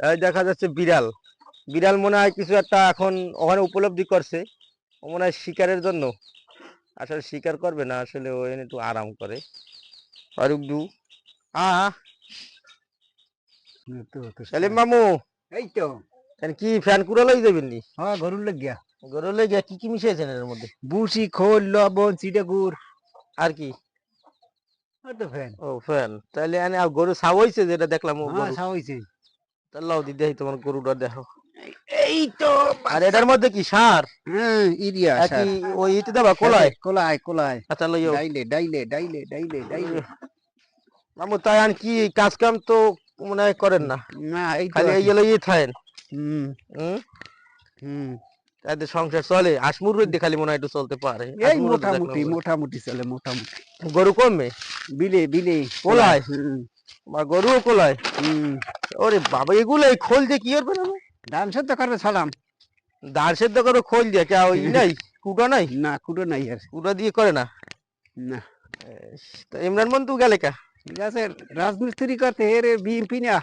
এই দেখা যাচ্ছে বিড়াল। বিড়াল মনে হয় কিছু একটা এখন ওখানে উপলব্ধি করছে। ও মনে হয় শিকারের জন্য। আসলে শিকার করবে না আসলে ও এনে একটু আরাম করে। ফারুক দু। আ সেলিম মামু। এই তো। কি ফ্যান কুড়া লই যাবেন নি? হ্যাঁ গরুর লাগিয়া। গরু লই গিয়া কি কি মিশিয়েছেন এর মধ্যে? বুসি খোল লবণ চিটা গুড়। আর কি? তো ফ্যান। ও ফ্যান। তাহলে গরু ছাও হইছে যেটা দেখলাম ও হ্যাঁ গরু। তাহলে দিদি তোমার গরুটা দেখো। এই তো আর এটার মধ্যে কি সার? হ্যাঁ ইরিয়া কি ওই ইতে দেবা কোলায় কোলায় কোলায় আচ্ছা লইও। ডাইলে ডাইলে ডাইলে ডাইলে ডাইলে। মামু তাই আর কি কাজ কাম তো মনে হয় করেন না। না এই খালি এই। গেলে ইয়ে থাকেন হুম। হুম? সংসার চলে। আসমুর রোদ্দে খালি মনে হয় একটু চলতে পারে। এই মোটামুটি মোটামুটি চলে মোটামুটি। গরু কমবে বিলে বিলে। কোলায়? হুম। বা গরুও কোলায় হুম। ওরে বাবা এগুলো এই খোল দিয়ে কি করবে না ধান সেদ্ধ করবে সালাম। দাঁড় সেদ্ধ করে খোল দিয়ে কে ওই নাই? কুটো নাই? না কুটো নাই আর। কুটা দিয়ে করে না? না। তা ইমরান মন্টু গেলে কা? ঠিক আছে রাজমিস্ত্রি করতে হে রে বিএমপি না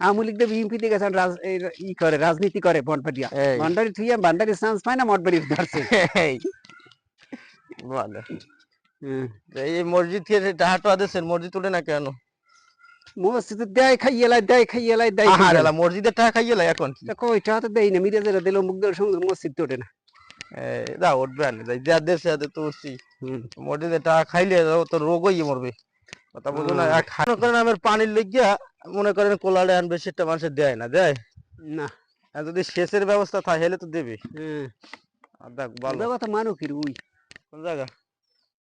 আওয়ামী লীগ বিএমপি তে গেছেন রাজ ই করে রাজনীতি করে বনপাটিয়া। এই। ভান্ডারি থুইয়া ভান্ডারি চান্স পায় না মঠবাড়ি ধরছে। ভালো। হুম। এই মসজিদ থেকে টাহাটো আদেশের মসজিদ উঠে না কেন? মসজিদ দেয় খাইয়ে লাই দেয় খাইয়ে লাই দেয় খাইয়ে লাই। মসজিদের টাকা খাইয়ে লাই এখন? কি কই টাকা তো দেই না মিরাজের দিল মুগদের সঙ্গে মসজিদ তো ওঠে না। এই, দা উঠবে আনে যাই যা দেশে আদে তো উঠছি। মসজিদে টাকা খাইলে ও তো রোগ হয়ে মরবে। কথা না খানো করেন আমার পানির লেগিয়া মনে করেন কোলারে আনবে সেটা মানুষের দেয় না দেয়? না। আর যদি সেচের ব্যবস্থা থাকে হেলে তো দেবে। হ্যাঁ। আর দেখ ভালো। কথা মানু কি রে কোন জায়গা?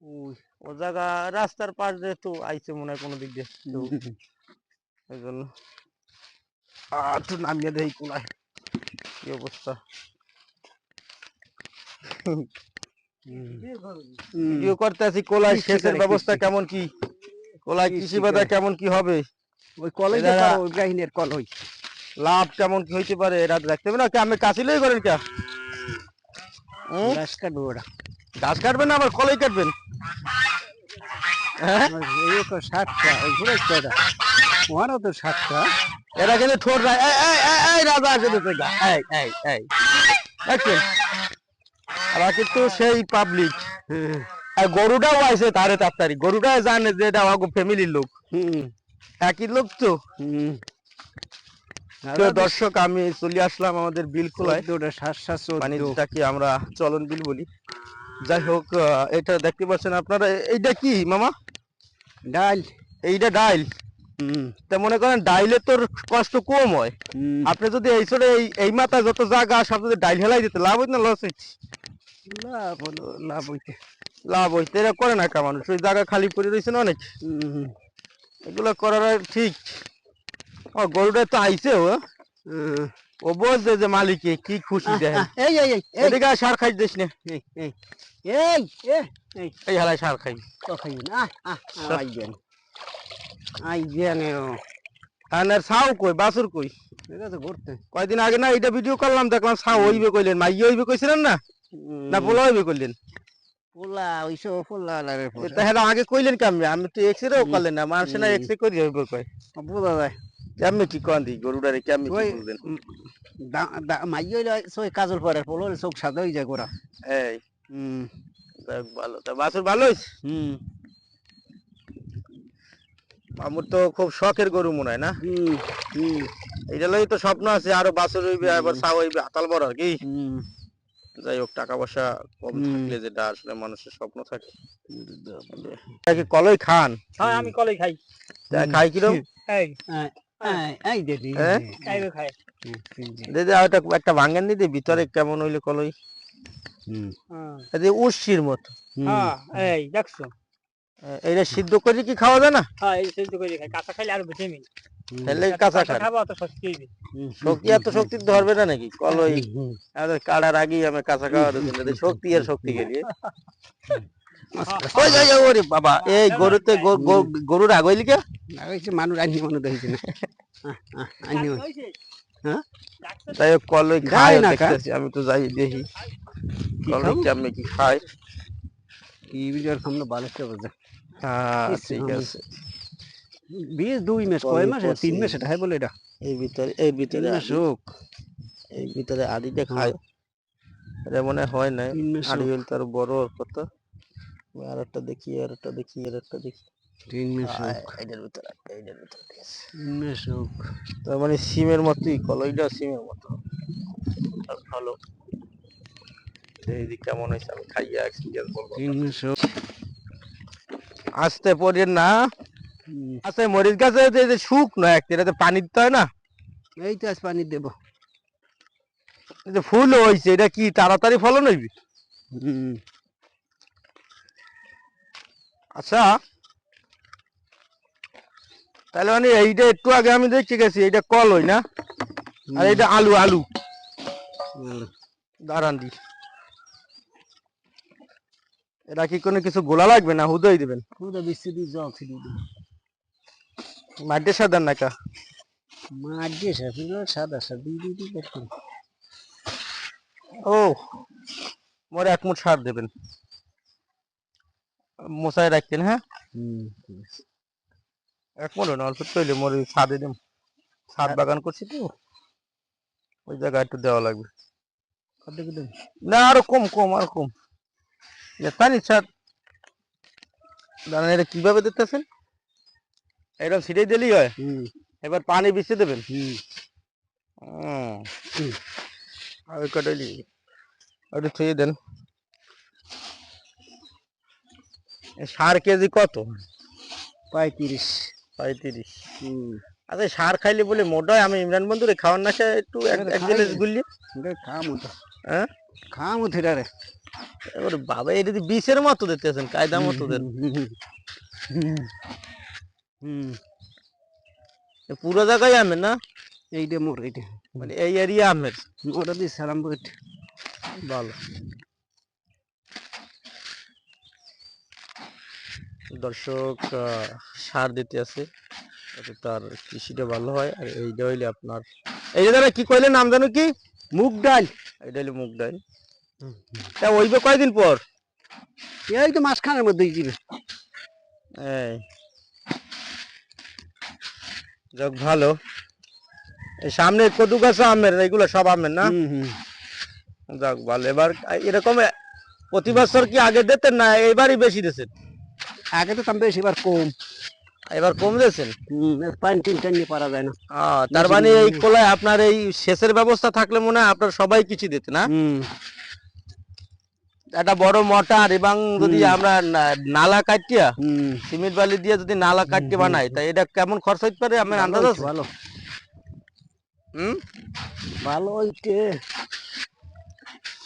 উই। ও জায়গা রাস্তার পাশ দিয়ে তো আইছে মনে হয় কোনো দিক দিয়ে তো এই জন্য। আহ, একটু নামিয়ে দেয় কোলায়। কি অবস্থা? হুম। ভিডিও করতে আছি কোলায় সেচের ব্যবস্থা কেমন কি? কোলায় কৃষি কেমন কি হবে? ওই ওই কল হই লাভ কেমন কি হইতে পারে? এরা দেখতে হবে না আমি করেন কে? গাছ কাটবো ওরা। গাছ কাটবেন না আবার কলাই কাটবেন? এই তো সাতটা ওই ঘুরে কয়টা ওয়ারও তো সাতটা। এরা কিন্তু ঠোঁট এই এই এই এই রাজা আছে এই এই এই। দেখছেন এরা কিন্তু সেই পাবলিক হ্যাঁ আর গরুটাও আইছে তারে তাড়াতাড়ি। গরুটা জানে যে এটা আমার ফ্যামিলির লোক। হুম। একই লোক তো। দর্শক আমি চলে আসলাম আমাদের বিল খোলায়। সাত পানিটাকে আমরা চলন বিল বলি? যাই হোক এটা দেখতে পাচ্ছেন আপনারা এইটা কি মামা? ডাল এইটা ডাইল। হুম। তা মনে করেন ডাইলে তোর কষ্ট কম হয়। আপনি যদি এই সরে এই এই মাথায় যত জায়গা সব যদি ডাইল হেলাই দিতে লাভ হইত না লস হইত? লাভ হলো লাভ হইতে। লাভ হইতে এরা করে না কা মানুষ ওই জায়গা খালি পড়ে রয়েছে না অনেক। এগুলো করার ঠিক। ও গরুটা তো আইছে ও হুম। ও বলছে যে মালিকে কি খুশি দেয় এই এই এই এই। এদিকে সার খাই দিস না। এই এই। এই এই এই। এই হালাই সার খাই। তো খাই না। আহ আই গেন আই গেন আর ছাও কই বাসুর কই? আছে ঘুরতে। কয়দিন আগে না এটা ভিডিও করলাম দেখলাম ছাও হইবে কইলেন মাইয়া হইবে কইছিলেন না? না পোলা হইবে কইলেন? পোলা ওইসব পোলা তাহলে আগে কইলেন কেমনে? আমি তো এক্সরেও। করলেন না মানুষ না। এক্সরে করি হইবে কয়। বোঝা যায়। কেমনে কি কন দি গরুটারে কেমনে কি ওই বলবেন মাই হইলে সই কাজল পরে পোলো চোখ সাদা হয়ে যায় গোরা এই। হুম। যাক ভালো। তা বাছুর ভালো হুম। আমার তো খুব শখের গরু মনে হয় না? হুম হুম। এইটা লই তো স্বপ্ন আছে আরও বাছুর হইবে আবার ছাও হইবে আতাল বড় আর কি? হুম। যাই হোক টাকা পয়সা কম থাকলে যেটা আসলে মানুষের স্বপ্ন থাকে। এটা কলই খান? হ্যাঁ আমি কলেই খাই। খাই কিরম? এই এই এই দিদি হ্যাঁ? খাই। দিদি একটা একটা ভাঙ্গেন দিদি ভিতরে কেমন হইলে কলই? হুম। হ্যাঁ। মতো। হ্যাঁ এই দেখছ। এ- এইটা সিদ্ধ করে কি খাওয়া যায় না? হ্যাঁ এই সেদ্ধ করে খাই। কাঁচা খাইলে আরও ভিটামিন তাহলে কাঁচা খান। খাব অত শক্তি হইবে। শক্তি এত শক্তি ধরবে না নাকি? কলই আমাদের কাড়ার আগেই আমি কাঁচা খাওয়ার জন্য শক্তি আর শক্তি গেলিয়ে ওই ওই, ওরে বাবা এই গরুতে গো- গরুর আগ হইলি কে? লাগাইছে মানুষ আনি মানুষ দেখেছে না। হ্যাঁ? তাই হোক কলই খায় না? দেখতেছি আমি তো যাই দেখি। কলই খাব? কেমনে কি খায় কি সামনে ভালো করে বোঝা হ্যাঁ ঠিক আছে। বিশ দুই মাস কয় মাস তিন মাস এটা? হয় বলে এটা। এই ভিতরে এই ভিতরে মাস এই ভিতরে আদিটা খায় এটা মনে হয় আদি হোক। হইলে তার বড় কথা আর একটা দেখি আর একটা দেখি আর একটা দেখি। তিন ভিতরে একটা, ভিতরে। তিন তার মানে সিমের মতোই কলইটা সিমের মতো। ভালো। এই কেমন হয়েছে আমি খাইয়া এক্সপিরিয়েন্স বলব তিন মাস আসতে পরে না। আচ্ছা মরিচ গাছে যে যে শুকনো এক এটাতে পানি দিতে হয় না? এই তো আজ পানি দেব। ফুল হয়েছে এটা কি তাড়াতাড়ি ফলন হইবে? আচ্ছা। তাহলে মানে এইটা একটু আগে আমি দেখতে গেছি এইটা কল হই না? আর এটা আলু আলু। দাঁড়ান দি। এটা কি কোনো কিছু গোলা লাগবে না হুদই দিবেন? পুরো বৃষ্টি দিয়ে জল ছিল মাটির সাদার নাকা দিয়ে সাফিল সাদা সাদা দুই দুই করতাম ও মোরে এক মুঠ সার দেবেন। মশাই রাখতেন হ্যাঁ? হুম ঠিক আছে। এক মুঠ না অল্প তৈলে মোরে ছাদে দিম ছাদ বাগান করছি তো ওই জায়গায় একটু দেওয়া লাগবে। না আরও কম কম আর কম। পানি ছাদ। দাঁড়ান এটা কীভাবে দিতেছেন? এরকম ছিটাই দিলেই হয়? হুম। এবার পানি বিছিয়ে দেবেন। আর ওই কটাইলি ওটা থুয়ে দেন। সার কেজি কত? পঁয়ত্রিশ। পঁয়ত্রিশ। হুম। আচ্ছা সার খাইলে বলে মোটা হয়, আমি ইমরান বন্ধুরে খাওয়ার না একটু এক গ্লাস। এটা খামো তো হ্যাঁ? খামো থিরা রে এবার বাবা এটা যদি বিষের মতো দিতেছেন কায়দা মতো দেন। পুরো জায়গায় আমের না? এইটা মোর এইটা মানে এই এরিয়া আমের ওটা দিয়ে সালাম ভালো। দর্শক সার দিতে আছে। যাতে তার কৃষিটা ভালো হয়। আর এইটা হইলে আপনার এই যে দাদা কি কইলে নাম জানো কি? মুগ ডাল। এটা হইলে মুগ ডাল। তা ওইবে কয়দিন পর? এই তো মাঝখানের মধ্যেই যাবে এই। যাক ভালো। এই সামনে কদু গাছ আমের এগুলো সব আমের না? যাক ভালো। এবার এরকম প্রতি বছর কি আগে দিতেন না এবারই বেশি দিয়েছেন আগে তো দাম এবার কম। এবার কম দিয়েছেন? পানি তিন টান পারা যায় না। তার মানে এই কোলায় আপনার এই সেচের ব্যবস্থা থাকলে মনে হয় আপনার সবাই কিছু দিতে না? একটা বড় মোটর এবং যদি আমরা নালা কাটিয়া সিমেন্ট বালি দিয়ে যদি নালা কাটতে বানাই তা এটা কেমন খরচ হইতে পারে? আমার আন্দাজ ভালো আছে? ভালো। হুম? ভালো হইতে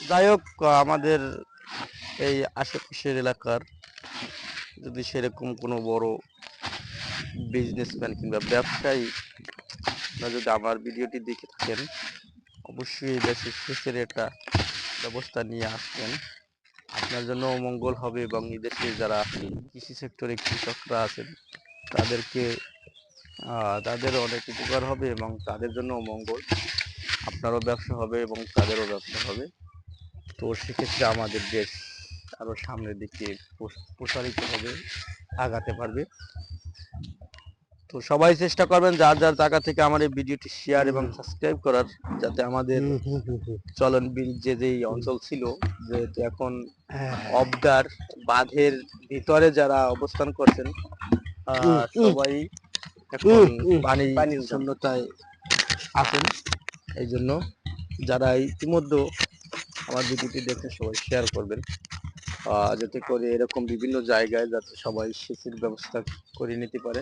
যাই হোক আমাদের এই আশেপাশের এলাকার যদি সেরকম কোনো বড় বিজনেসম্যান কিংবা ব্যবসায়ী যদি আমার ভিডিওটি দেখে থাকেন, অবশ্যই দেশে সেচের একটা ব্যবস্থা নিয়ে আসবেন। আপনার জন্য মঙ্গল হবে এবং এই দেশে যারা কৃষি সেক্টরে কৃষকরা আছেন, তাদেরকে তাদের অনেক উপকার হবে এবং তাদের জন্য মঙ্গল। আপনারও ব্যবসা হবে এবং তাদেরও ব্যবসা হবে। তো সেক্ষেত্রে আমাদের দেশ আরও সামনের দিকে প্রস- প্রসারিত হবে আগাতে পারবে। তো সবাই চেষ্টা করবেন যার যার জায়গা থেকে আমার এই ভিডিওটি শেয়ার এবং সাবস্ক্রাইব করার যাতে আমাদের চলন বিল যে যেই অঞ্চল ছিল যেহেতু এখন হ্যাঁ, অবদার বাঁধের ভিতরে যারা অবস্থান করছেন। সবাই এখন পানি পানির শূন্যতায় আছেন। এই জন্য যারা ইতিমধ্যে আমার ভিডিওটি দেখে সবাই শেয়ার করবেন। যাতে করে এরকম বিভিন্ন জায়গায় যাতে সবাই সেচের ব্যবস্থা করে নিতে পারে।